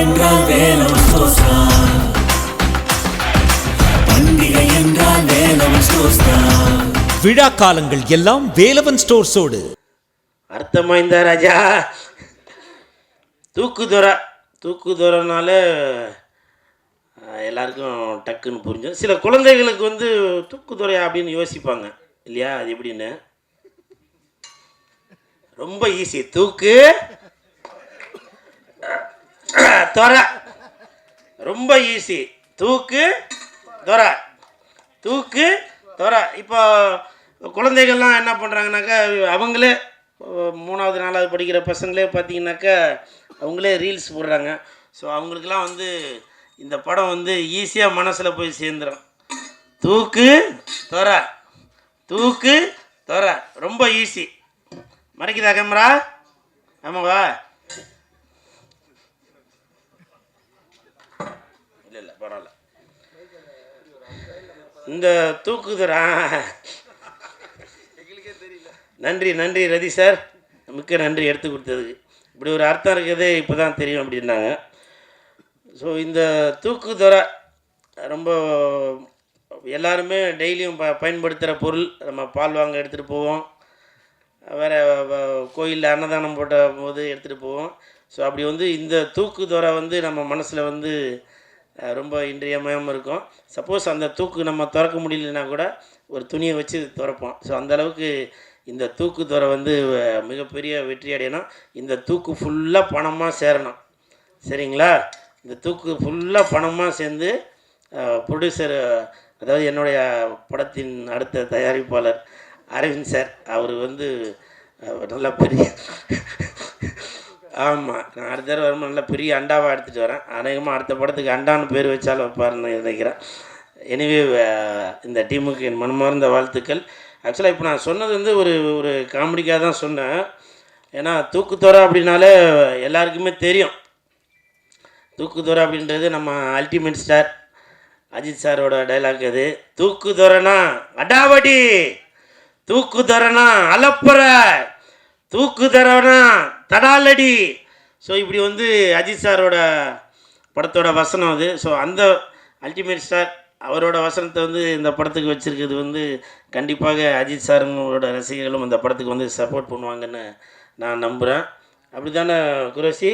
என்றால் வேலவன் ஸ்டோர்ஸ் தான் பண்டிகை என்றால் வேலவன் ஸ்டோர்ஸ் தான் விழா காலங்கள் எல்லாம் வேலவன் ஸ்டோர்ஸோடு. அர்த்தமாய்ந்தா ராஜா. தூக்குதுறை தூக்குதுறைனால எல்லாருக்கும் டக்குன்னு புரிஞ்சும் சில குழந்தைகளுக்கு வந்து தூக்குதுறையா அப்படின்னு யோசிப்பாங்க. இல்லையா? அது எப்படின்னு? ரொம்ப ஈஸி தூக்கு துறை ரொம்ப ஈஸி தூக்கு துறை தூக்கு துறை இப்போ குழந்தைகள்லாம் என்ன பண்ணுறாங்கனாக்கா அவங்களே மூணாவது நாலாவது படிக்கிற பசங்களே பார்த்தீங்கன்னாக்கா அவங்களே ரீல்ஸ் போடுறாங்க. ஸோ அவங்களுக்கெல்லாம் வந்து இந்த படம் வந்து ஈஸியாக மனசில் போய் சேர்ந்துடும் தூக்கு துறை தூக்கு துறை ரொம்ப ஈஸி மறைக்குதா கேமரா ஆமாவா இல்லை இல்லை பரவாயில்ல. இந்த தூக்குதுறான் நன்றி நன்றி ரதி சார். மிக்க நன்றி எடுத்து கொடுத்ததுக்கு. இப்படி ஒரு அர்த்தம் இருக்கிறதே இப்போ தான் தெரியும் அப்படின்னாங்க. ஸோ இந்த தூக்குதுறை ரொம்ப எல்லாருமே டெய்லியும் ப பயன்படுத்துகிற பொருள். நம்ம பால் வாங்க எடுத்துகிட்டு போவோம். வேறு கோயிலில் அன்னதானம் போட்ட போது எடுத்துகிட்டு போவோம். ஸோ அப்படி வந்து இந்த தூக்குதுறை வந்து நம்ம மனசில் வந்து ரொம்ப இன்றியமையாமல் இருக்கும். சப்போஸ் அந்த தூக்கு நம்ம திறக்க முடியலன்னா கூட ஒரு துணியை வச்சு திறப்போம். ஸோ அந்தளவுக்கு இந்த தூக்கு துறை வந்து மிகப்பெரிய வெற்றி அடையணும். இந்த தூக்கு ஃபுல்லாக பணமாக சேரணும். சரிங்களா? இந்த தூக்கு ஃபுல்லாக பணமாக சேர்ந்து ப்ரொடியூசர் அதாவது என்னுடைய படத்தின் அடுத்த தயாரிப்பாளர் அரவிந்த் சார் அவர் வந்து நல்லா நல்ல பெரிய ஆமாம் நான் அடுத்த தடவை வரும்போது நல்ல பெரிய அண்டாவாக எடுத்துகிட்டு வரேன். அநேகமாக அடுத்த படத்துக்கு அண்டான்னு பேர் வச்சாலும் வைப்பாருன்னு நினைக்கிறேன். எனிவே இந்த டீமுக்கு என் மனமார்ந்த வாழ்த்துக்கள். ஆக்சுவலாக இப்போ நான் சொன்னது வந்து ஒரு ஒரு காமெடிக்காக தான் சொன்னேன். ஏன்னா தூக்குத்தோரை அப்படின்னாலே எல்லாருக்குமே தெரியும். தூக்குதுறை அப்படின்றது நம்ம அல்டிமேட் ஸ்டார் அஜித் சாரோட டைலாக் அது. தூக்குதுறைனா அடாவடி தூக்குதுறைனா அலப்புற தரவனா தடாலடி. ஸோ இப்படி வந்து அஜித் சாரோட படத்தோட வசனம் அது. ஸோ அந்த அல்டிமேட் ஸ்டார் அவரோட வசனத்தை வந்து இந்த படத்துக்கு வச்சுருக்கிறது வந்து கண்டிப்பாக அஜித் சாருங்களோட ரசிகர்களும் இந்த படத்துக்கு வந்து சப்போர்ட் பண்ணுவாங்கன்னு நான் நம்புகிறேன் அப்படி தானே குரேஷி?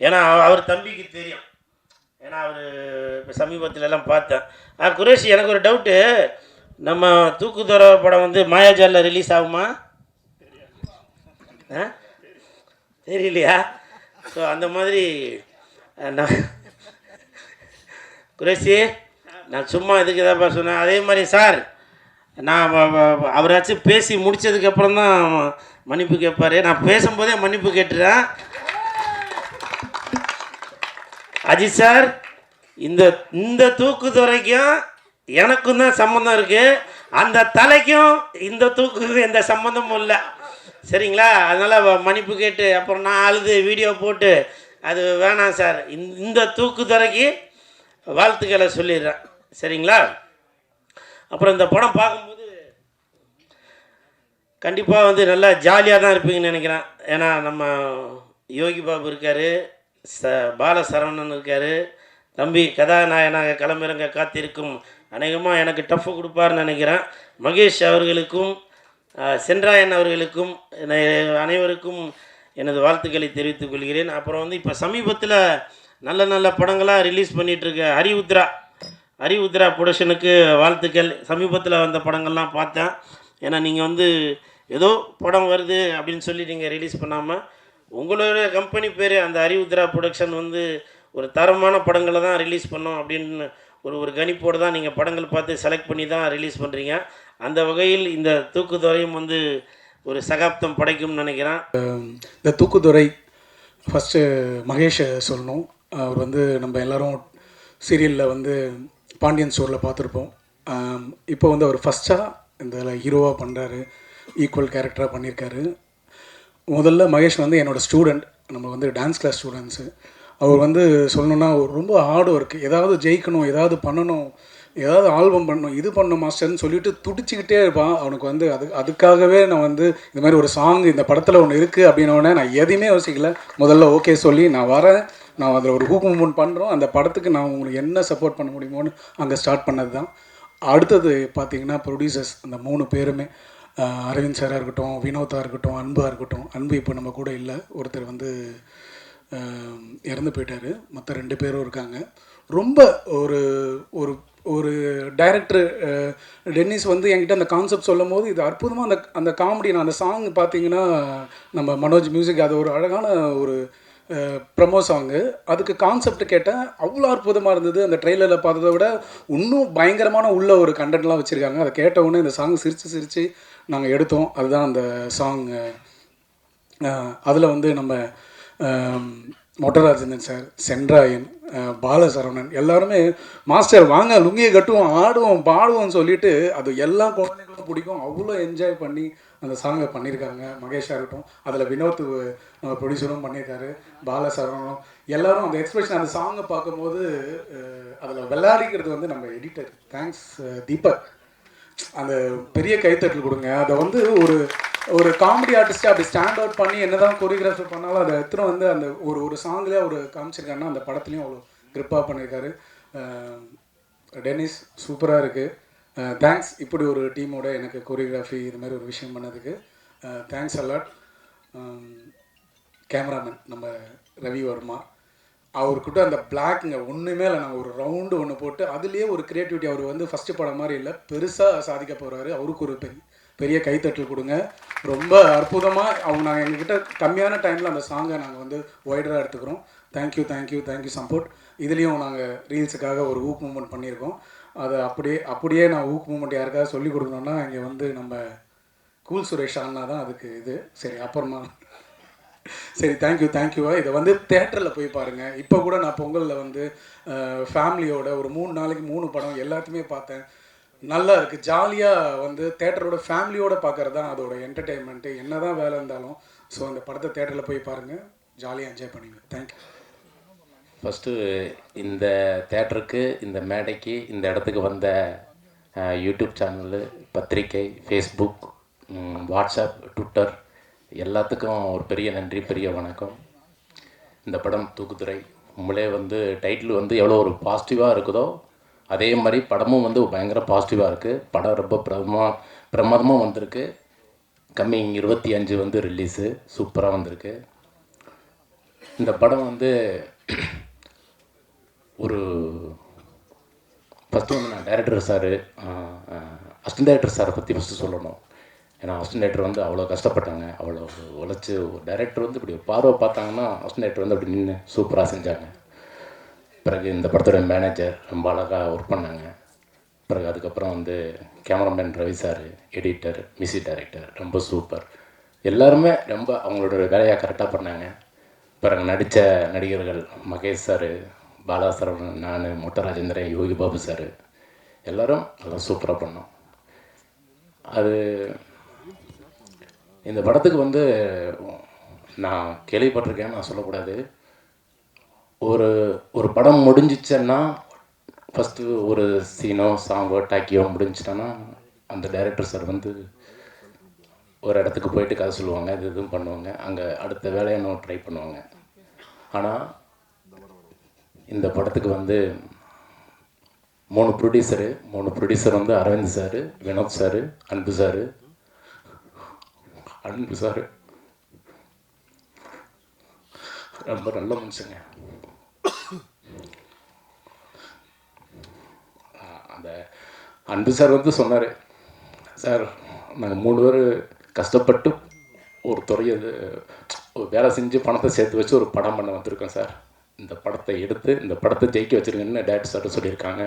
ஏன்னா அவ- அவர் தம்பிக்கு தெரியும். ஏன்னா அவர் இப்போ சமீபத்தில் எல்லாம் பார்த்தேன். ஆ குரேஷி எனக்கு ஒரு டவுட்டு நம்ம தூக்குதொர படம் வந்து மாயாஜாலில் ரிலீஸ் ஆகுமா? ஆ? தெரியலையா? ஸோ அந்த மாதிரி நான் குரேசி நான் சும்மா இதுக்கு தான் சொன்னேன்? அதே மாதிரி சார் நான் அவராச்சும் பேசி முடித்ததுக்கப்புறம் தான் மன்னிப்பு கேட்பார் நான் பேசும்போதே மன்னிப்பு கேட்டுறேன். அஜித் சார் இந்த இந்த தூக்குத்துறைக்கும் எனக்கும் தான் சம்மந்தம் இருக்குது அந்த தலைக்கும் இந்த தூக்குக்கும் எந்த சம்மந்தமும் இல்லை. சரிங்களா? அதனால் வ- மன்னிப்பு கேட்டு அப்புறம் நான் அழுது வீடியோ போட்டு அது வேணாம் சார். இந்த- தூக்கு தரைக்கு வாழ்த்துக்களை சொல்லிடுறேன். சரிங்களா? அப்புறம் இந்த படம் பார்க்கும்போது கண்டிப்பாக வந்து நல்லா ஜாலியாக தான் இருப்பீங்கன்னு நினைக்கிறேன். ஏன்னா நம்ம யோகி பாபு இருக்கார் ச பாலசரவணன் இருக்கார் தம்பி கதாநாயகனாக களமிறங்க காத்திருக்கும் அநேகமாக எனக்கு டஃப் கொடுப்பாருன்னு நினைக்கிறேன். மகேஷ் அவர்களுக்கும் சென்றாயன் அவர்களுக்கும் அனைவருக்கும் எனது வாழ்த்துக்களை தெரிவித்துக் கொள்கிறேன். அப்புறம் வந்து இப்போ சமீபத்தில் நல்ல நல்ல படங்களாக ரிலீஸ் பண்ணிகிட்ருக்க ஹரிவுத்ரா ஹரிவுத்ரா ஹரி ப்ரொடக்ஷனுக்கு வாழ்த்துக்கள். சமீபத்தில் வந்த படங்கள்லாம் பார்த்தேன். ஏன்னா நீங்கள் வந்து ஏதோ படம் வருது அப்படின்னு சொல்லி நீங்கள் ரிலீஸ் பண்ணாமல் உங்களோட கம்பெனி பேர் அந்த ஹரிவுத்ரா புரொடக்ஷன் ப்ரொடக்ஷன் வந்து ஒரு தரமான படங்களை தான் ரிலீஸ் பண்ணோம் அப்படின்னு ஒரு ஒரு கணிப்போடு தான் நீங்கள் படங்கள் பார்த்து செலக்ட் பண்ணி தான் ரிலீஸ் பண்ணுறீங்க அந்த வகையில் இந்த தூக்குதுறையும் வந்து ஒரு சகாப்தம் படைக்கும்னு நினைக்கிறேன். இந்த தூக்குதுறை ஃபஸ்ட்டு மகேஷை சொல்லணும். அவர் வந்து நம்ம எல்லோரும் சீரியலில் வந்து பாண்டியன் ஸ்டோரில் பார்த்துருப்போம். இப்போ வந்து அவர் ஃபஸ்ட்டாக இந்த ஹீரோவாக பண்ணுறாரு ஈக்குவல் கேரக்டராக பண்ணியிருக்காரு. முதல்ல மகேஷ் வந்து என்னோட ஸ்டூடெண்ட் நம்ம வந்து டான்ஸ் கிளாஸ் ஸ்டூடெண்ட்ஸு அவர் வந்து சொல்லணுன்னா அவர் ரொம்ப ஹார்ட் ஒர்க் ஏதாவது ஜெயிக்கணும் ஏதாவது பண்ணணும் ஏதாவது ஆல்பம் பண்ணணும் இது பண்ணணும் மாஸ்டர்னு சொல்லிட்டு துடிச்சிக்கிட்டே இருப்பான். அவனுக்கு வந்து அது அதுக்காகவே நான் வந்து இந்த மாதிரி ஒரு சாங் இந்த படத்தில் ஒன்று இருக்குது அப்படின்னோடனே நான் எதையுமே யோசிக்கல. முதல்ல ஓகே சொல்லி நான் வரேன். நான் அதில் ஒரு ஹூக் மூமெண்ட் பண்ணுறோம் அந்த படத்துக்கு நான் உங்களுக்கு என்ன சப்போர்ட் பண்ண முடியுமோன்னு அங்கே ஸ்டார்ட் பண்ணது தான் அடுத்தது பார்த்தீங்கன்னா ப்ரொடியூசர்ஸ் அந்த மூணு பேருமே அரவிந்த் சாராக இருக்கட்டும் வினோதா இருக்கட்டும் அன்பாக இருக்கட்டும் அன்பு இப்போ நம்ம கூட இல்லை. ஒருத்தர் வந்து இறந்து போயிட்டார். மற்ற ரெண்டு பேரும் இருக்காங்க. ரொம்ப ஒரு ஒரு ஒரு டைரக்டர் டென்னிஸ் வந்து என்கிட்ட அந்த கான்செப்ட் சொல்லும் போது இது அற்புதமாக அந்த அந்த காமெடி நான் அந்த சாங் பார்த்தீங்கன்னா நம்ம மனோஜ் மியூசிக் அது ஒரு அழகான ஒரு ப்ரமோ சாங்கு அதுக்கு கான்செப்ட் கேட்டேன். அவ்வளோ அற்புதமாக இருந்தது. அந்த ட்ரெய்லரில் பார்த்ததை விட இன்னும் பயங்கரமான உள்ள ஒரு கண்டென்ட்லாம் வச்சுருக்காங்க. அதை கேட்ட உடனே இந்த சாங் சிரித்து சிரித்து நாங்கள் எடுத்தோம். அதுதான் அந்த சாங் அதில் வந்து நம்ம ஆம், சார் சென்ட்ராயன் பாலசரவணன் எல்லாருமே மாஸ்டர் வாங்க லுங்கியை கட்டுவோம் ஆடுவோம் பாடுவோம்னு சொல்லிட்டு அது எல்லா குழந்தைங்களுக்கும் பிடிக்கும். அவ்வளோ என்ஜாய் பண்ணி அந்த சாங்கை பண்ணியிருக்காங்க மகேஷாக இருக்கட்டும் அதில் வினோத் நம்ம ப்ரொடியூசரும் பண்ணியிருக்காரு பாலசரவணனும். எல்லாரும் அந்த எக்ஸ்பிரஷன் அந்த சாங்கை பார்க்கும்போது அதில் விளையாடிக்கிறது வந்து நம்ம எடிட்டர் தேங்க்ஸ் தீபக். அந்த பெரிய கைத்தட்டல் கொடுங்க. அதை வந்து ஒரு ஒரு காமெடி ஆர்டிஸ்ட்டாக அப்படி ஸ்டாண்ட் அவுட் பண்ணி என்னதான் கொரியோகிராஃபி பண்ணாலும் அதை எத்தனை வந்து அந்த ஒரு ஒரு சாங்லேயே அவர் காமிச்சிருக்காருன்னா அந்த படத்துலையும் அவ்வளோ கிரிப்பாக பண்ணியிருக்காரு டென்னிஸ் சூப்பராக இருக்குது தேங்க்ஸ் இப்படி ஒரு டீமோட எனக்கு கொரியோகிராஃபி இது மாதிரி ஒரு விஷயம் பண்ணதுக்கு தேங்க்ஸ் அலாட் கேமராமேன் நம்ம ரவி வர்மா அவர்கிட்ட அந்த பிளாக்ங்க ஒன்றுமே இல்லை. நாங்கள் ஒரு ரவுண்டு ஒன்று போட்டு அதுலேயே ஒரு க்ரியேட்டிவிட்டி அவர் வந்து ஃபஸ்ட்டு படம் மாதிரி இல்லை. பெருசாக சாதிக்க போகிறாரு அவருக்கு ஒரு பெரிய பெரிய கைத்தட்டல் கொடுங்க. ரொம்ப அற்புதமாக அவங்க நாங்கள் எங்ககிட்ட கம்மியான டைமில் அந்த சாங்கை நாங்கள் வந்து ஒய்டராக எடுத்துக்கிறோம். தேங்க்யூ தேங்க்யூ தேங்க்யூ சப்போர்ட் இதுலேயும் நாங்கள் ரீல்ஸுக்காக ஒரு ஊக் மூமெண்ட் பண்ணியிருக்கோம். அதை அப்படியே அப்படியே நான் ஊக் மூமெண்ட் யாருக்காவது சொல்லி கொடுக்கணும்னா இங்கே வந்து நம்ம கூல் சுரேஷ் அண்ணா தான் அதுக்கு இது. சரி அப்புறமா. சரி தேங்க்யூ தேங்க்யூவா இதை வந்து தேட்டரில் போய் பாருங்கள் இப்போ கூட நான் பொங்கலில் வந்து ஃபேமிலியோட ஒரு மூணு நாளைக்கு மூணு படம் எல்லாத்தையுமே பார்த்தேன். நல்லா இருக்குது ஜாலியாக வந்து தேட்டரோட ஃபேமிலியோடு பார்க்குறது தான் அதோட என்டர்டெயின்மெண்ட்டு என்ன தான் வேலை இருந்தாலும் ஸோ அந்த படத்தை தேட்டரில் போய் பாருங்கள் ஜாலியாக என்ஜாய் பண்ணுங்க. தேங்க்யூ ஃபஸ்ட்டு இந்த தேட்டருக்கு இந்த மேடைக்கு இந்த இடத்துக்கு வந்த யூடியூப் சேனலு பத்திரிக்கை ஃபேஸ்புக் வாட்ஸ்அப் ட்விட்டர் எல்லாத்துக்கும் ஒரு பெரிய நன்றி பெரிய வணக்கம். இந்த படம் தூக்குதுறை. உங்களே வந்து டைட்டில் வந்து எவ்வளோ ஒரு பாசிட்டிவாக இருக்குதோ அதே மாதிரி படமும் வந்து பயங்கர பாசிட்டிவாக இருக்குது படம் ரொம்ப பிரமா பிரமாதமாக வந்திருக்கு. கம்மிங் இருபத்தி அஞ்சு வந்து ரிலீஸு சூப்பராக வந்திருக்கு. இந்த படம் வந்து ஒரு ஃபஸ்ட்டு வந்து நான் டைரக்டர் சார் அசிஸ்டன்ட் டைரக்டர் சாரை பற்றி ஃபஸ்ட்டு சொல்லணும். ஏன்னா அசிஸ்டன்ட் டைரக்டர் வந்து அவ்வளோ கஷ்டப்பட்டாங்க. அவ்வளோ உழைச்சி ஒரு டைரக்டர் வந்து இப்படி பார்வை பார்த்தாங்கன்னா அசிஸ்டன்ட் டைரக்டர் வந்து அப்படி நின்று சூப்பராக செஞ்சாங்க. பிறகு இந்த படத்தோட மேனேஜர் ரொம்ப அழகாக ஒர்க் பண்ணாங்க. பிறகு அதுக்கப்புறம் வந்து cameraman Ravi sir editor music director ரொம்ப சூப்பர் எல்லாருமே ரொம்ப அவங்களோட வேலையாக கரெக்டாக பண்ணாங்க. பிறகு நடித்த நடிகர்கள் மகேஷ் சார் பாலா சரவணன் நான் மொட்டை ராஜேந்திரன் யோகி பாபு சார் எல்லோரும் நல்லா சூப்பராக பண்ணோம். அது இந்த படத்துக்கு வந்து நான் கேள்விப்பட்டிருக்கேன் நான் சொல்லக்கூடாது. ஒரு ஒரு படம் முடிஞ்சிச்சுன்னா ஃபஸ்ட்டு ஒரு சீனோ சாங்கோ டாக்கியோ முடிஞ்சிட்டோன்னா அந்த டைரக்டர் சார் வந்து ஒரு இடத்துக்கு போயிட்டு கதை சொல்லுவாங்க இது இதுவும் பண்ணுவாங்க. அங்கே அடுத்த வேலையை இன்னும் ட்ரை பண்ணுவாங்க. ஆனால் இந்த படத்துக்கு வந்து மூணு ப்ரொடியூசரு மூணு ப்ரொடியூசர் வந்து Aravind sir Vinod sir Anbu sir Anbu sir ரொம்ப நல்ல மனுஷங்க. அந்த அன்பு சார் வந்து சொன்னார் சார் நாங்கள் மூணு பேர் கஷ்டப்பட்டு ஒரு துறையை இது ஒரு வேலை செஞ்சு பணத்தை சேர்த்து வச்சு ஒரு படம் பண்ண வந்திருக்கோம் சார். இந்த படத்தை எடுத்து இந்த படத்தை ஜெயிக்க வச்சுருங்கன்னு டேரக்டர் சார் சொல்லியிருக்காங்க.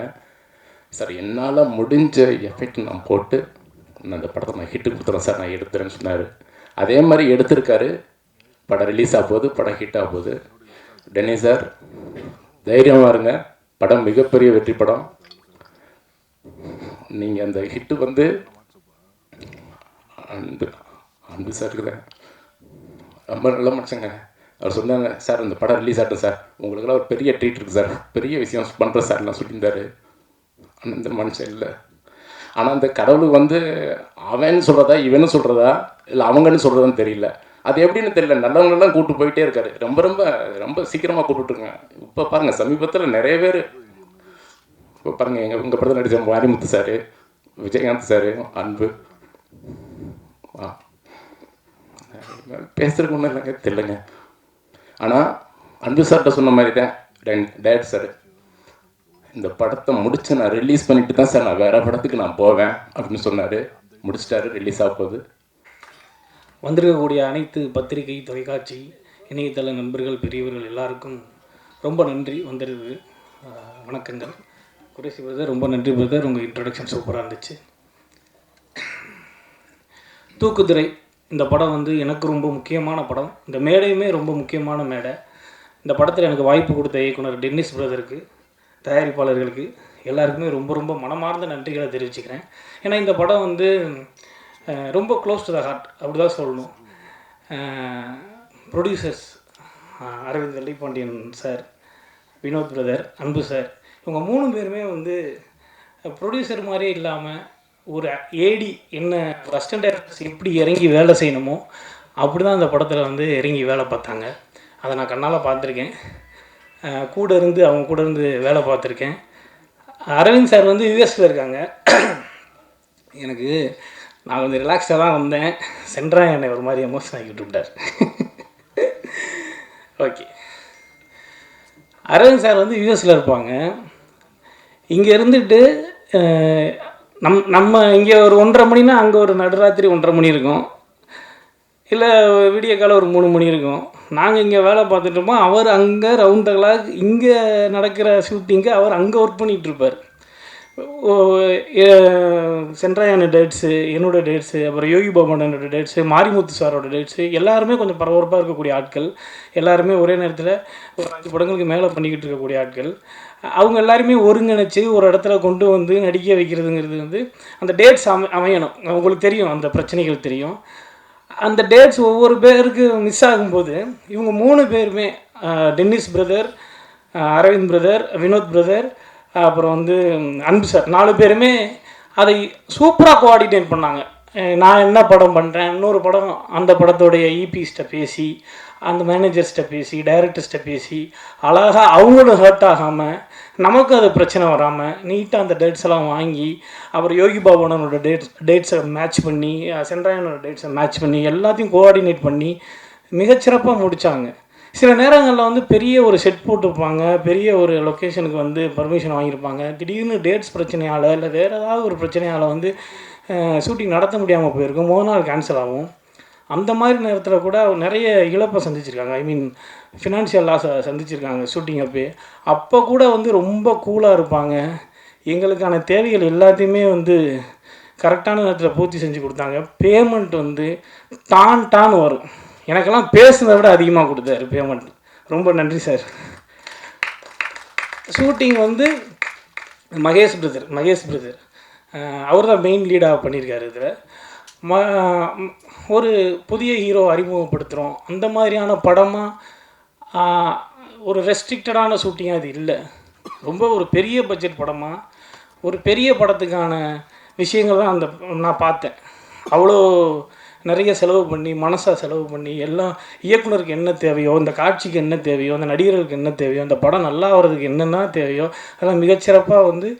சார் என்னால் முடிஞ்ச எஃபெக்ட் நான் போட்டு நான் இந்த படத்தை நான் ஹிட்டு கொடுத்துறேன் சார் நான் எடுத்துறேன்னு சொன்னார். அதே மாதிரி எடுத்திருக்காரு. படம் ரிலீஸ் ஆக போகுது படம் ஹிட் ஆக போகுது. டென்னி சார் தைரியமாக இருங்க. படம் மிகப்பெரிய வெற்றி படம். நீங்கள் அந்த ஹிட்டு வந்து அன்பு அன்பு சாருக்கு தான் ரொம்ப நல்ல மனுஷங்க. அவர் சொன்னாங்க சார் இந்த படம் ரிலீஸ் ஆகிட்டேன் சார் உங்களுக்கெல்லாம் ஒரு பெரிய ட்ரீட் இருக்குது சார் பெரிய விஷயம் பண்ணுற சார்லாம் சொல்லியிருந்தாரு. ஆனால் மனுஷன் இல்லை. ஆனால் அந்த கடவுள் வந்து அவன் சொல்கிறதா இவனு சொல்கிறதா இல்லை அவங்கன்னு சொல்கிறதான்னு தெரியல. அது எப்படின்னு தெரியல. நல்லவங்களெல்லாம் கூப்பிட்டு போயிட்டே இருக்காரு. ரொம்ப ரொம்ப ரொம்ப சீக்கிரமாக கூப்பிட்டுருங்க இப்போ பாருங்கள் சமீபத்தில் நிறைய பேர் இப்போ பாருங்கள் எங்கள் எங்கள் படத்தில் நடித்த மாரிமுத்து சார் விஜயகாந்த் சார் அன்பு. ஆ. பேசுறதுக்கு ஒன்றும் இல்லைங்க தெரியலங்க. ஆனால் அன்பு சார்கிட்ட சொன்ன மாதிரி தான் டேட் சார். இந்த படத்தை முடிச்சு நான் ரிலீஸ் பண்ணிட்டு தான் சார் நான் வேற படத்துக்கு நான் போவேன் அப்படின்னு சொன்னார். முடிச்சிட்டாரு ரிலீஸ் ஆக போகுது. வந்திருக்கக்கூடிய அனைத்து பத்திரிகை தொலைக்காட்சி இணையதள நண்பர்கள் பெரியவர்கள் எல்லாருக்கும் ரொம்ப நன்றி. வந்திருக்கு வணக்கங்கள். குறைசி பிரதர் ரொம்ப நன்றி பிரதர். உங்கள் இன்ட்ரடக்ஷன் சூப்பராக இருந்துச்சு. தூக்குதிரை இந்த படம் வந்து எனக்கு ரொம்ப முக்கியமான படம். இந்த மேடையுமே ரொம்ப முக்கியமான மேடை. இந்த படத்தில் எனக்கு வாய்ப்பு கொடுத்த இயக்குனர் டென்னிஸ் பிரதருக்கு தயாரிப்பாளர்களுக்கு எல்லாருக்குமே ரொம்ப ரொம்ப மனமார்ந்த நன்றிகளை தெரிவிச்சுக்கிறேன். ஏன்னா இந்த படம் வந்து ரொம்ப க்ளோஸ் டு த ஹார்ட் அப்படி தான் சொல்லணும் producers Aravind Vellipandian sir Vinod brother Anbu sir இவங்க மூணு பேருமே வந்து ப்ரொடியூசர் மாதிரியே இல்லாமல் ஒரு ஏடி என்ன ஒரு அசிஸ்டன்ட் டைரக்டர்ஸ் எப்படி இறங்கி வேலை செய்யணுமோ அப்படி தான் அந்த படத்தில் வந்து இறங்கி வேலை பார்த்தாங்க. அதை நான் கண்ணால் பார்த்துருக்கேன். கூட இருந்து அவங்க கூட இருந்து வேலை பார்த்துருக்கேன். அரவிந்த் சார் வந்து யூஎஸில் இருக்காங்க. எனக்கு நான் கொஞ்சம் ரிலாக்ஸாக தான் வந்தேன். சென்ட்ரா என்னை ஒரு மாதிரி எமோஷன் ஆகிட்டு விட்டார். ஓகே அரவிந்த் சார் வந்து யூஎஸில் இருப்பாங்க. இங்கே இருந்துட்டு நம் நம்ம இங்கே ஒரு ஒன்றரை மணினா அங்கே ஒரு நடுராத்திரி ஒன்றரை மணி இருக்கும். இல்லை விடிய காலம் ஒரு மூணு மணி இருக்கும். நாங்கள் இங்கே வேலை பார்த்துட்ருப்போம் அவர் அங்கே ரவுண்ட் கிளாக் இங்கே நடக்கிற ஷூட்டிங்க்கு அவர் அங்கே ஒர்க் பண்ணிகிட்டு இருப்பார். சென்ட்ராயான டேட்ஸு என்னோடய டேட்ஸு அப்புறம் யோகி பாபனோட டேட்ஸு மாரிமுத்து சாரோட டேட்ஸு எல்லாருமே கொஞ்சம் பரபரப்பாக இருக்கக்கூடிய ஆட்கள். எல்லாருமே ஒரே நேரத்தில் ஒரு அஞ்சு படங்களுக்கு மேலே பண்ணிக்கிட்டு இருக்கக்கூடிய ஆட்கள். அவங்க எல்லாருமே ஒருங்கிணைச்சு ஒரு இடத்துல கொண்டு வந்து நடிக்க வைக்கிறதுங்கிறது வந்து அந்த டேட்ஸ் அமை அமையணும். அவங்களுக்கு தெரியும் அந்த பிரச்சனைகள் தெரியும். அந்த டேட்ஸ் ஒவ்வொரு பேருக்கு மிஸ் ஆகும்போது இவங்க மூணு பேருமே Dennis brother Aravind brother Vinod brother அப்புறம் வந்து அன்பு சார் நாலு பேருமே அதை சூப்பராக கோஆர்டினேட் பண்ணாங்க. நான் என்ன படம் பண்ணுறேன் இன்னொரு படம் அந்த படத்தோடைய இபிஸ்ட்டை பேசி அந்த மேனேஜர்ஸ்கிட்ட பேசி டைரக்டர்ஸ்கிட்ட பேசி அழகாக அவங்களும் ஹர்ட் ஆகாமல் நமக்கும் அது பிரச்சனை வராமல் நீட்டாக அந்த டேட்ஸ் எல்லாம் வாங்கி அப்புறம் யோகி பாபனோட டேட்ஸ் டேட்ஸை மேட்ச் பண்ணி சென்ட்ராயனோட டேட்ஸை மேட்ச் பண்ணி எல்லாத்தையும் கோஆர்டினேட் பண்ணி மிகச்சிறப்பாக முடித்தாங்க சில நேரங்களில் வந்து பெரிய ஒரு செட் போட்டிருப்பாங்க பெரிய ஒரு லொக்கேஷனுக்கு வந்து பர்மிஷன் வாங்கியிருப்பாங்க. திடீர்னு டேட்ஸ் பிரச்சனையால் இல்லை வேறு ஏதாவது ஒரு பிரச்சனையால் வந்து ஷூட்டிங் நடத்த முடியாமல் போயிருக்கும். மொதல் நாள் கேன்சல் ஆகும். அந்த மாதிரி நேரத்தில் கூட நிறைய இழப்பை சந்திச்சிருக்காங்க. ஐ மீன் ஃபினான்ஷியல் லாஸை சந்திச்சிருக்காங்க ஷூட்டிங் அப்போ அப்போ கூட வந்து ரொம்ப கூலாக இருப்பாங்க. எங்களுக்கான தேவைகள் எல்லாத்தையுமே வந்து கரெக்டான நேரத்தில் பூர்த்தி செஞ்சு கொடுத்தாங்க. பேமெண்ட் வந்து டான் டான் வரும். எனக்கெல்லாம் பேசுனதை விட அதிகமாக கொடுத்தாரு பேமெண்ட் ரொம்ப நன்றி சார் ஷூட்டிங் வந்து மகேஷ் பிரதர் மகேஷ் பிரதர் அவர் தான் மெயின் லீடாக பண்ணியிருக்காரு இதில். ம ஒரு புதிய ஹீரோ அறிமுகப்படுத்துகிறோம் அந்த மாதிரியான படமாக ஒரு ரெஸ்ட்ரிக்டடான ஷூட்டிங்காக அது இல்லை. ரொம்ப ஒரு பெரிய பட்ஜெட் படமாக ஒரு பெரிய படத்துக்கான விஷயங்கள் தான் அந்த நான் பார்த்தேன். அவ்வளோ நிறைய செலவு பண்ணி மனசாக செலவு பண்ணி எல்லாம் இயக்குனருக்கு என்ன தேவையோ இந்த காட்சிக்கு என்ன தேவையோ அந்த நடிகர்களுக்கு என்ன தேவையோ அந்த படம் நல்லா வர்றதுக்கு என்னென்ன தேவையோ அதெல்லாம் மிகச்சிறப்பாக வந்து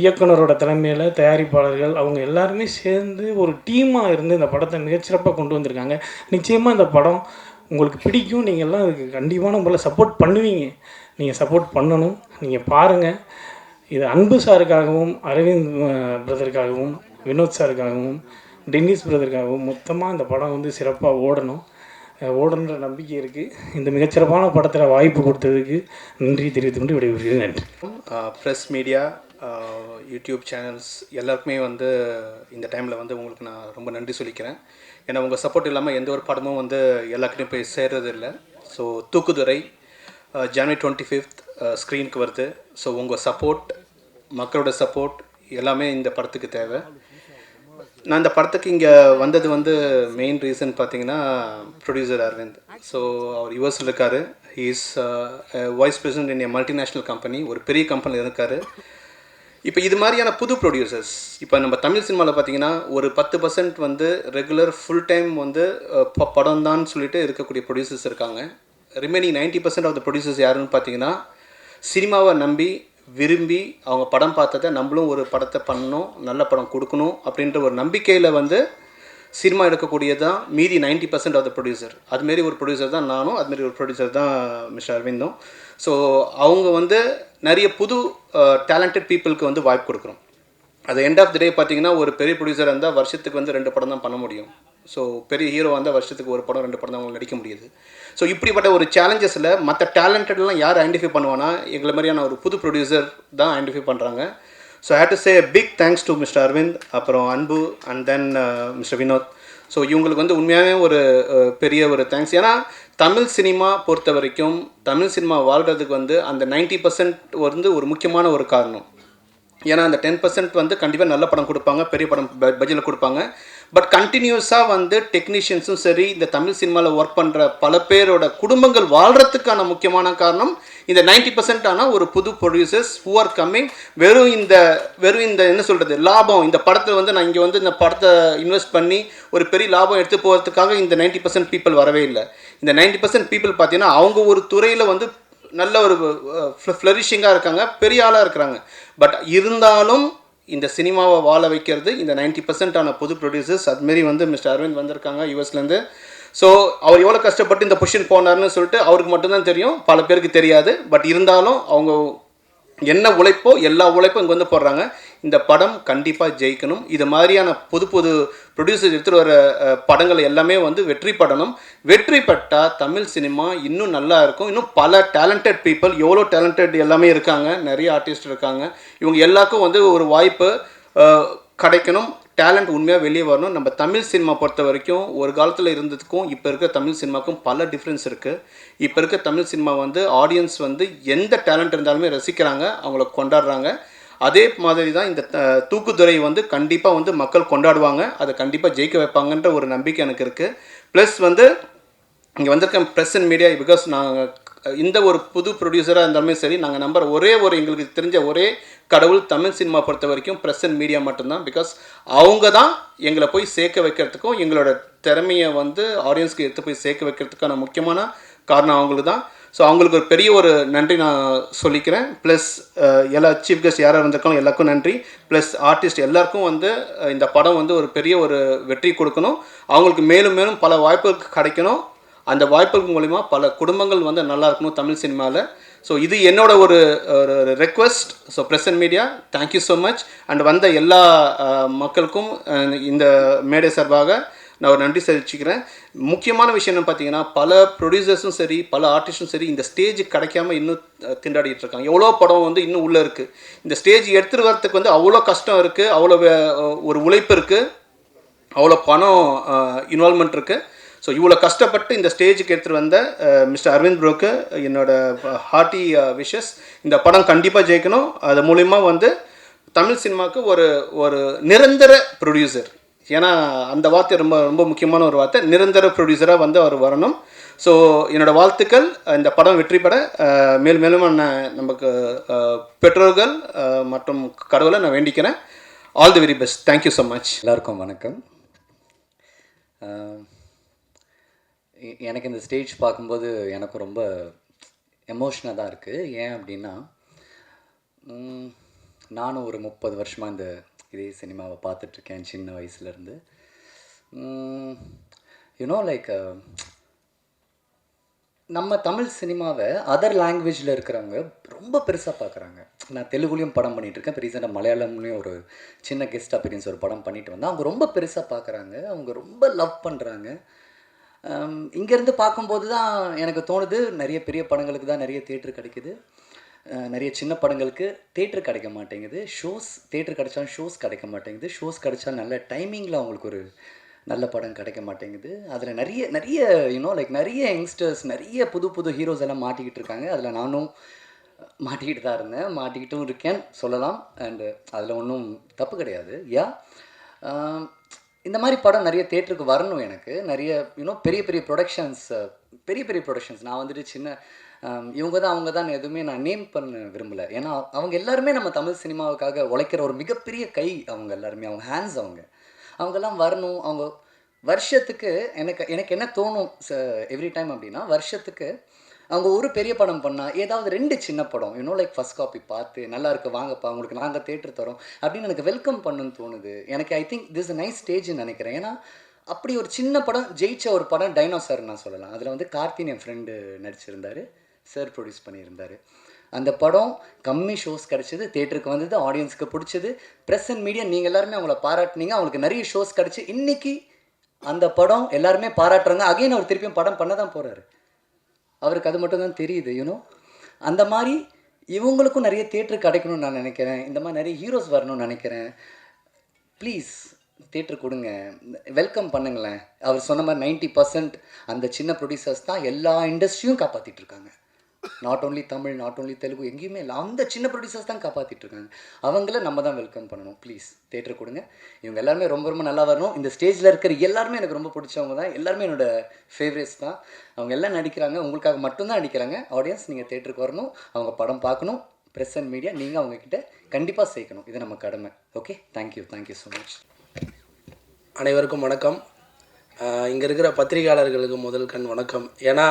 இயக்குனரோட தலைமையில் தயாரிப்பாளர்கள் அவங்க எல்லாருமே சேர்ந்து ஒரு டீமாக இருந்து இந்த படத்தை மிகச்சிறப்பாக கொண்டு வந்திருக்காங்க. நிச்சயமாக இந்த படம் உங்களுக்கு பிடிக்கும். நீங்கள் எல்லாம் அதுக்கு கண்டிப்பான முறையில் சப்போர்ட் பண்ணுவீங்க. நீங்கள் சப்போர்ட் பண்ணணும். நீங்கள் பாருங்கள் இது அன்பு சாருக்காகவும் அரவிந்த் பிரதருக்காகவும் வினோத் சாருக்காகவும் டென்னிஸ் பிரதருக்காகவும் மொத்தமாக இந்த படம் வந்து சிறப்பாக ஓடணும். ஓடணுன்ற நம்பிக்கை இருக்குது இந்த மிகச்சிறப்பான படத்தில் வாய்ப்பு கொடுத்ததுக்கு நன்றி தெரிவித்துக் கொண்டு விடைபெறுகிறேன். நன்றி. ப்ரெஸ் மீடியா யூடியூப் சேனல்ஸ் எல்லாருக்குமே வந்து இந்த டைமில் வந்து உங்களுக்கு நான் ரொம்ப நன்றி சொல்லிக்கிறேன். ஏன்னா உங்கள் சப்போர்ட் இல்லாமல் எந்த ஒரு படமும் வந்து எல்லாருக்கிட்டையும் போய் சேர்றது இல்லை. So Thookudurai January twenty fifth ஸ்க்ரீனுக்கு வருது. ஸோ உங்கள் சப்போர்ட் மக்களோட சப்போர்ட் எல்லாமே இந்த படத்துக்கு தேவை. நான் இந்த படத்துக்கு இங்கே வந்தது வந்து மெயின் ரீசன் பார்த்தீங்கன்னா ப்ரொடியூசர் அரவிந்த். ஸோ அவர் யூஎஸில் இருக்கார். He's vice president in multinational company ஒரு பெரிய கம்பெனியில் இருக்கார். இப்போ இது மாதிரியான புது ப்ரொடியூசர்ஸ் இப்போ நம்ம தமிழ் சினிமாவில் பார்த்தீங்கன்னா ஒரு பத்து பர்சன்ட் வந்து ரெகுலர் ஃபுல் டைம் வந்து uh, ப- படம் தான் சொல்லிட்டு இருக்கக்கூடிய ப்ரொடியூசர்ஸ் இருக்காங்க. Remaining ninety percent of the producers யாருன்னு பார்த்தீங்கன்னா சினிமாவை நம்பி விரும்பி அவங்க படம் பார்த்ததை நம்மளும் ஒரு படத்தை பண்ணணும் நல்ல படம் கொடுக்கணும் அப்படின்ற ஒரு நம்பிக்கையில் வந்து சினிமா எடுக்கக்கூடியது தான் மீதி ninety percent of the producer அதுமாரி ஒரு ப்ரொடியூசர் தான் நானும் அதுமாரி ஒரு ப்ரொடியூசர் தான் மிஸ்டர் அரவிந்தும். ஸோ அவங்க வந்து நிறைய புது டேலண்டட் பீப்புளுக்கு வந்து வாய்ப்பு கொடுக்குறோம். அது எண்ட் ஆஃப் த டே பார்த்தீங்கன்னா ஒரு பெரிய ப்ரொடியூசர் இருந்தால் வருஷத்துக்கு வந்து ரெண்டு படம் தான் பண்ண முடியும். ஸோ பெரிய ஹீரோ வந்தால் வருஷத்துக்கு ஒரு படம் ரெண்டு படம் தான் அவங்க நடிக்க முடியுது. ஸோ இப்படிப்பட்ட ஒரு சேலஞ்சஸில் மற்ற டேலண்டட்லாம் யார் ஐடென்டிஃபை பண்ணுவானா எங்களை மாதிரியான ஒரு புது ப்ரொடியூசர் தான் ஐடென்டிஃபை பண்ணுறாங்க so had to say big thanks to mister Aravind அப்புறம் Anbu and then mister Vinod so இவங்களுக்கு வந்து உண்மையாகவே ஒரு பெரிய ஒரு தேங்க்ஸ் ஏன்னா தமிழ் சினிமா பொறுத்த வரைக்கும் தமிழ் சினிமா வாழ்கிறதுக்கு வந்து அந்த நைன்ட்டி பர்சன்ட் வந்து ஒரு முக்கியமான ஒரு காரணம். ஏன்னா அந்த டென் பர்சன்ட் வந்து கண்டிப்பாக நல்ல படம் கொடுப்பாங்க பெரிய படம் பட்ஜெட்டில் கொடுப்பாங்க. பட் கண்டினியூஸாக வந்து டெக்னீஷியன்ஸும் சரி இந்த தமிழ் சினிமாவில் ஒர்க் பண்ணுற பல பேரோட குடும்பங்கள் வாழ்கிறதுக்கான முக்கியமான காரணம் இந்த நைன்டி பர்சன்டான ஒரு புது ப்ரொடியூசர்ஸ் ஹூ ஆர் கம்மிங் வெறும் இந்த வெறும் இந்த என்ன சொல்கிறது லாபம். இந்த படத்தை வந்து நான் இங்கே வந்து இந்த படத்தை இன்வெஸ்ட் பண்ணி ஒரு பெரிய லாபம் எடுத்து போகிறதுக்காக இந்த நைன்டி பர்சன்ட் பீப்புள் வரவே இல்லை. இந்த நைன்டி பர்சன்ட் பீப்புள் பார்த்தீங்கன்னா அவங்க ஒரு துறையில் வந்து நல்ல ஒரு ஃப்ளரிஷிங்காக இருக்காங்க பெரிய ஆளாக இருக்கிறாங்க. பட் இருந்தாலும் இந்த சினிமாவை வாழ வைக்கிறது இந்த நைன்டி பர்சன்டான புது ப்ரொடியூசர்ஸ் அதுமாரி வந்து மிஸ்டர் அரவிந்த் வந்திருக்காங்க யூஎஸ்லேருந்து ஸோ அவர் எவ்வளோ கஷ்டப்பட்டு இந்த பொசிஷன் போனார்னு சொல்லிட்டு அவருக்கு மட்டும்தான் தெரியும். பல பேருக்கு தெரியாது. பட் இருந்தாலும் அவங்க என்ன உழைப்போ எல்லா உழைப்பும் இங்கே வந்து போடுறாங்க. இந்த படம் கண்டிப்பாக ஜெயிக்கணும். இது மாதிரியான புது புது ப்ரொடியூசர் எடுத்துகிட்டு வர படங்கள் எல்லாமே வந்து வெற்றி படணும். வெற்றி பட்டால் தமிழ் சினிமா இன்னும் நல்லா இருக்கும். இன்னும் பல டேலண்டட் பீப்புள் எவ்வளோ டேலண்டட் எல்லாமே இருக்காங்க. நிறைய ஆர்டிஸ்ட் இருக்காங்க. இவங்க எல்லாருக்கும் வந்து ஒரு வாய்ப்பு கிடைக்கணும். டேலண்ட் உண்மையாக வெளியே வரணும். நம்ம தமிழ் சினிமா பொறுத்த வரைக்கும் ஒரு காலத்தில் இருந்ததுக்கும் இப்போ இருக்க தமிழ் சினிமாக்கும் பல டிஃப்ரென்ஸ் இருக்குது இப்போ இருக்க தமிழ் சினிமா வந்து ஆடியன்ஸ் வந்து எந்த டேலண்ட் இருந்தாலுமே ரசிக்கிறாங்க. அவங்கள கொண்டாடுறாங்க. அதே மாதிரி தான் இந்த அஹ், தூக்குதுறை வந்து கண்டிப்பாக வந்து மக்கள் கொண்டாடுவாங்க. அதை கண்டிப்பாக ஜெயிக்க வைப்பாங்கன்ற ஒரு நம்பிக்கை எனக்கு இருக்குது ப்ளஸ் வந்து இங்கே வந்திருக்க ப்ரெஸ் அண்ட் மீடியா பிகாஸ் நாங்கள் இந்த ஒரு புது ப்ரொடியூசராக இருந்தாலுமே சரி நாங்கள் நம்பர் ஒரே ஒரு எங்களுக்கு தெரிஞ்ச ஒரே கடவுள் தமிழ் சினிமா பொறுத்த வரைக்கும் ப்ரெஸ் அண்ட் மீடியா மட்டும்தான். பிகாஸ் அவங்க தான் எங்களை போய் சேர்க்க வைக்கிறதுக்கும் எங்களோட திறமையை வந்து ஆடியன்ஸ்க்கு எடுத்து போய் சேர்க்க வைக்கிறதுக்கான முக்கியமான காரணம் அவங்களுக்கு தான் ஸோ அவங்களுக்கு ஒரு பெரிய ஒரு நன்றி நான் சொல்லிக்கிறேன். ப்ளஸ் எல்லா சீஃப் கெஸ்ட் யாராக இருந்திருக்காலும் எல்லாருக்கும் நன்றி. ப்ளஸ் ஆர்டிஸ்ட் எல்லாருக்கும் வந்து இந்த படம் வந்து ஒரு பெரிய ஒரு வெற்றி கொடுக்கணும். அவங்களுக்கு மேலும் மேலும் பல வாய்ப்புகள் கிடைக்கணும். அந்த வாய்ப்புகள் மூலிமா பல குடும்பங்கள் வந்து நல்லா இருக்கணும் தமிழ் சினிமாவில் ஸோ இது என்னோட ஒரு ஒரு request so press and media thank you so much and வந்த எல்லா மக்களுக்கும் இந்த மேடை சார்பாக நான் ஒரு நன்றி தெரிவிச்சுக்கிறேன். முக்கியமான விஷயம் என்ன பார்த்தீங்கன்னா பல ப்ரொடியூசர்ஸும் சரி பல ஆர்டிஸ்டும் சரி இந்த ஸ்டேஜ் கிடைக்காம இன்னும் திண்டாடிட்டு இருக்காங்க. எவ்வளோ படம் வந்து இன்னும் உள்ளே இருக்குது இந்த ஸ்டேஜ் எடுத்துகிட்டு வரத்துக்கு வந்து அவ்வளோ கஷ்டம் இருக்குது அவ்வளோ ஒரு உழைப்பு இருக்குது அவ்வளோ பணம் இன்வால்மெண்ட் இருக்குது ஸோ இவ்வளோ கஷ்டப்பட்டு இந்த ஸ்டேஜுக்கு எடுத்துகிட்டு வந்த மிஸ்டர் அரவிந்த் ப்ரோக்கு என்னோட ஹார்ட்டி விஷஸ் இந்த படம் கண்டிப்பாக ஜெயிக்கணும். அது மூலிமா வந்து தமிழ் சினிமாவுக்கு ஒரு ஒரு நிரந்தர ப்ரொடியூசர் ஏன்னா அந்த வார்த்தை ரொம்ப ரொம்ப முக்கியமான ஒரு வார்த்தை. நிரந்தர ப்ரொடியூசராக வந்து அவர் வரணும். ஸோ என்னோட வாழ்த்துக்கள். இந்த படம் வெற்றி பெற மேலும் மேலும் நான் நமக்கு பெற்றோர்கள் மற்றும் கடவுளை நான் வேண்டிக்கிறேன். All the very best thank you so much எல்லாருக்கும் வணக்கம். எனக்கு இந்த ஸ்டேஜ் பார்க்கும்போது எனக்கு ரொம்ப எமோஷ்னலாக தான் இருக்குது ஏன் அப்படின்னா நானும் ஒரு முப்பது வருஷமாக இந்த இதே சினிமாவை பார்த்துட்ருக்கேன் சின்ன வயசுலேருந்து. யூனோ லைக் uh, நம்ம தமிழ் சினிமாவை அதர் லாங்குவேஜில் இருக்கிறவங்க ரொம்ப பெருசாக பார்க்குறாங்க. நான் தெலுங்குலேயும் படம் பண்ணிகிட்ருக்கேன் இப்போ ரீசெண்டாக மலையாளம்லேயும் ஒரு சின்ன கெஸ்ட் அப்பீரியன்ஸ் ஒரு படம் பண்ணிட்டு வந்தேன். அவங்க ரொம்ப பெருசாக பார்க்குறாங்க. அவங்க ரொம்ப லவ் பண்ணுறாங்க இங்கேருந்து பார்க்கும்போது தான் எனக்கு தோணுது நிறைய பெரிய படங்களுக்கு தான் நிறைய தேட்டர் கிடைக்குது. நிறைய சின்ன படங்களுக்கு தேட்டர் கிடைக்க மாட்டேங்குது. ஷோஸ் தேட்டர் கிடைச்சாலும் ஷோஸ் கிடைக்க மாட்டேங்குது. ஷோஸ் கிடைச்சா நல்ல டைமிங்கில் அவங்களுக்கு ஒரு நல்ல படம் கிடைக்க மாட்டேங்குது. அதில் நிறைய நிறைய யூனோ லைக் நிறைய யங்ஸ்டர்ஸ் நிறைய புது புது ஹீரோஸ் எல்லாம் மாட்டிக்கிட்டு இருக்காங்க. அதில் நானும் மாட்டிக்கிட்டு தான் இருந்தேன். மாட்டிக்கிட்டும் இருக்கேன் சொல்லலாம். அண்டு அதில் ஒன்றும் தப்பு கிடையாது. யா இந்த மாதிரி படம் நிறைய தேட்டருக்கு வரணும் எனக்கு. நிறைய யூனோ பெரிய பெரிய ப்ரொடக்ஷன்ஸ் பெரிய பெரிய ப்ரொடக்ஷன்ஸ் நான் வந்துட்டு சின்ன இவங்க தான் அவங்க தான் எதுவுமே நான் நேம் பண்ண விரும்பலை. ஏன்னா அவங்க எல்லாருமே நம்ம தமிழ் சினிமாவுக்காக உழைக்கிற ஒரு மிகப்பெரிய கை அவங்க எல்லாருமே. அவங்க ஹேண்ட்ஸ் அவங்க. அவங்கெல்லாம் வரணும். அவங்க வருஷத்துக்கு எனக்கு எனக்கு என்ன தோணும் எவ்ரி டைம் அப்படின்னா வருஷத்துக்கு அவங்க ஒரு பெரிய படம் பண்ணால் ஏதாவது ரெண்டு சின்ன படம் இன்னும் லைக் ஃபஸ்ட் காப்பி பார்த்து நல்லா இருக்கு வாங்கப்பா உங்களுக்கு நாங்கள் தேட்டர் தரோம் அப்படின்னு எனக்கு வெல்கம் பண்ணுன்னு தோணுது. எனக்கு ஐ திங்க் திஸ் நைஸ் ஸ்டேஜ்னு நினைக்கிறேன். ஏன்னா அப்படி ஒரு சின்ன படம் ஜெயிச்ச ஒரு படம் டைனோசர் நான் சொல்லலாம். அதில் வந்து கார்த்தின் என் ஃப்ரெண்டு நடிச்சிருந்தாரு. சார் ப்ரொடியூஸ் பண்ணியிருந்தாரு. அந்த படம் கம்மி ஷோஸ் கிடச்சிது தேட்டருக்கு வந்தது ஆடியன்ஸ்க்கு பிடிச்சது. ப்ரெஸ் அண்ட் மீடியா நீங்கள் எல்லாருமே அவங்கள பாராட்டுனீங்க. அவங்களுக்கு நிறைய ஷோஸ் கிடச்சி. இன்றைக்கி அந்த படம் எல்லாருமே பாராட்டுறாங்க. அகைன் அவர் திருப்பியும் படம் பண்ண தான் போகிறாரு அவருக்கு அது மட்டும் தான் தெரியுது யூனோ அந்த மாதிரி இவங்களுக்கும் நிறைய தேட்டர் கிடைக்கணும்னு நான் நினைக்கிறேன். இந்த மாதிரி நிறைய ஹீரோஸ் வரணும்னு நினைக்கிறேன். ப்ளீஸ் தேட்டர் கொடுங்க. வெல்கம் பண்ணுங்களேன். அவர் சொன்ன மாதிரி நைன்ட்டி பர்சன்ட் அந்த சின்ன ப்ரொடியூசர்ஸ் தான் எல்லா இண்டஸ்ட்ரியும் காப்பாற்றிட்டு இருக்காங்க. Not only Tamil not only Telugu எங்கேயுமே இல்லை. அந்த சின்ன ப்ரொடியூசர்ஸ் தான் காப்பாற்றிட்டு இருக்காங்க அவங்கள நம்ம தான் வெல்கம் பண்ணணும். ப்ளீஸ் தேட்டர் கொடுங்க. இவங்க எல்லாருமே ரொம்ப ரொம்ப நல்லா வரணும். இந்த ஸ்டேஜில் இருக்கிற எல்லாருமே எனக்கு ரொம்ப பிடிச்சவங்க தான். எல்லாருமே என்னோட ஃபேவரேட்ஸ் தான். அவங்க எல்லாம் நடிக்கிறாங்க. உங்களுக்காக மட்டும்தான் நடிக்கிறாங்க. ஆடியன்ஸ் நீங்கள் தேட்டருக்கு வரணும். அவங்க படம் பார்க்கணும். ப்ரெஸ் அண்ட் மீடியா நீங்கள் அவங்கக்கிட்ட கண்டிப்பாக சேர்க்கணும். இது நம்ம கடமை. Okay thank you thank you so much அனைவருக்கும் வணக்கம். இங்கே இருக்கிற பத்திரிகையாளர்களுக்கு முதல் கண் வணக்கம். ஏன்னா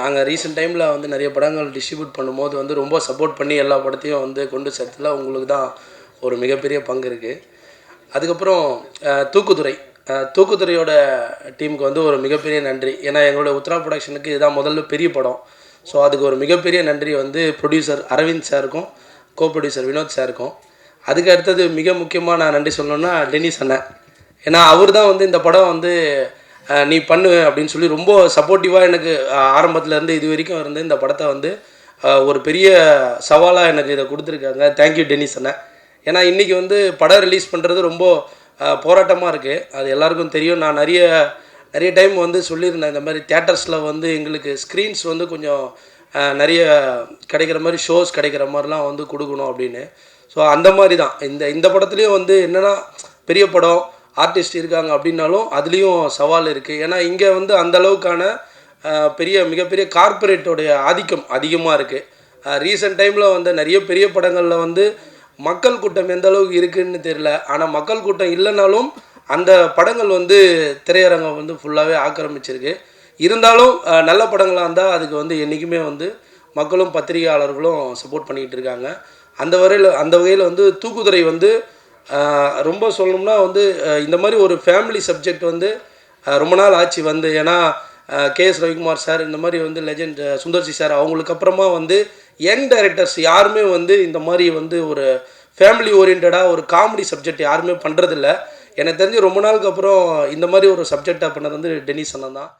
நாங்கள் ரீசெண்ட் டைமில் வந்து நிறைய படங்கள் டிஸ்ட்ரிபியூட் பண்ணும்போது வந்து ரொம்ப சப்போர்ட் பண்ணி எல்லா படத்தையும் வந்து கொண்டு சேர்த்துல உங்களுக்கு தான் ஒரு மிகப்பெரிய பங்கு இருக்குது அதுக்கப்புறம் தூக்குத்துறை தூக்குதுறை. தூக்குதுறையோட டீமுக்கு வந்து ஒரு மிகப்பெரிய நன்றி. ஏன்னா எங்களோட உத்ரா ப்ரொடக்ஷனுக்கு இதுதான் முதல்ல பெரிய படம். ஸோ அதுக்கு ஒரு மிகப்பெரிய நன்றி வந்து ப்ரொடியூசர் அரவிந்த் சாருக்கும் கோ ப்ரொடியூசர் வினோத் சாருக்கும் அதுக்கு அடுத்தது மிக முக்கியமாக நான் நன்றி சொல்லணும்னா டெனிஸ் அண்ணன். ஏன்னா அவர் தான் வந்து இந்த படம் வந்து நீ பண்ணு அப்படின்னு சொல்லி ரொம்ப சப்போர்ட்டிவாக எனக்கு ஆரம்பத்துலேருந்து இருந்து இது வரைக்கும் இருந்து இந்த படத்தை வந்து ஒரு பெரிய சவாலாக எனக்கு இதை கொடுத்துருக்காங்க. தேங்க்யூ டென்னிஸ் அண்ணன் ஏன்னா இன்றைக்கி வந்து படம் ரிலீஸ் பண்ணுறது ரொம்ப போராட்டமாக இருக்குது அது எல்லாருக்கும் தெரியும். நான் நிறைய நிறைய டைம் வந்து சொல்லியிருந்தேன். இந்த மாதிரி தேட்டர்ஸில் வந்து எங்களுக்கு ஸ்க்ரீன்ஸ் வந்து கொஞ்சம் நிறைய கிடைக்கிற மாதிரி ஷோஸ் கிடைக்கிற மாதிரிலாம் வந்து கொடுக்கணும் அப்படின்னு. ஸோ அந்த மாதிரி தான். இந்த இந்த படத்துலேயும் வந்து என்னென்னா பெரிய படம் ஆர்டிஸ்ட் இருக்காங்க அப்படின்னாலும் அதுலேயும் சவால் இருக்குது ஏன்னா இங்கே வந்து அந்த அளவுக்கான பெரிய மிகப்பெரிய கார்ப்பரேட்டோடைய ஆதிக்கம் அதிகமாக இருக்குது ரீசெண்ட் டைமில் வந்து நிறைய பெரிய படங்களில் வந்து மக்கள் கூட்டம் எந்த அளவுக்கு இருக்குன்னு தெரியல. ஆனால் மக்கள் கூட்டம் இல்லைனாலும் அந்த படங்கள் வந்து திரையரங்கம் வந்து ஃபுல்லாகவே ஆக்கிரமிச்சிருக்கு. இருந்தாலும் நல்ல படங்களாக இருந்தால் அதுக்கு வந்து என்றைக்குமே வந்து மக்களும் பத்திரிகையாளர்களும் சப்போர்ட் பண்ணிக்கிட்டு இருக்காங்க. அந்த வரையில் அந்த வகையில் வந்து தூக்குதுறை வந்து ரொம்ப சொல்லணும்னா வந்து இந்த மாதிரி ஒரு ஃபேமிலி சப்ஜெக்ட் வந்து ரொம்ப நாள் ஆச்சு வந்து. ஏன்னா கே எஸ் ரவிக்குமார் சார் இந்த மாதிரி வந்து லெஜெண்ட் சுந்தர்சி சார் அவங்களுக்கு அப்புறமா வந்து யங் டைரக்டர்ஸ் யாருமே வந்து இந்த மாதிரி வந்து ஒரு ஃபேமிலி ஓரியன்டாக ஒரு காமெடி சப்ஜெக்ட் யாருமே பண்ணுறதில்ல எனக்கு தெரிஞ்சு ரொம்ப நாளுக்கு அப்புறம் இந்த மாதிரி ஒரு சப்ஜெக்டாக பண்ணது வந்து டெனிஸ் அண்ணன் தான்.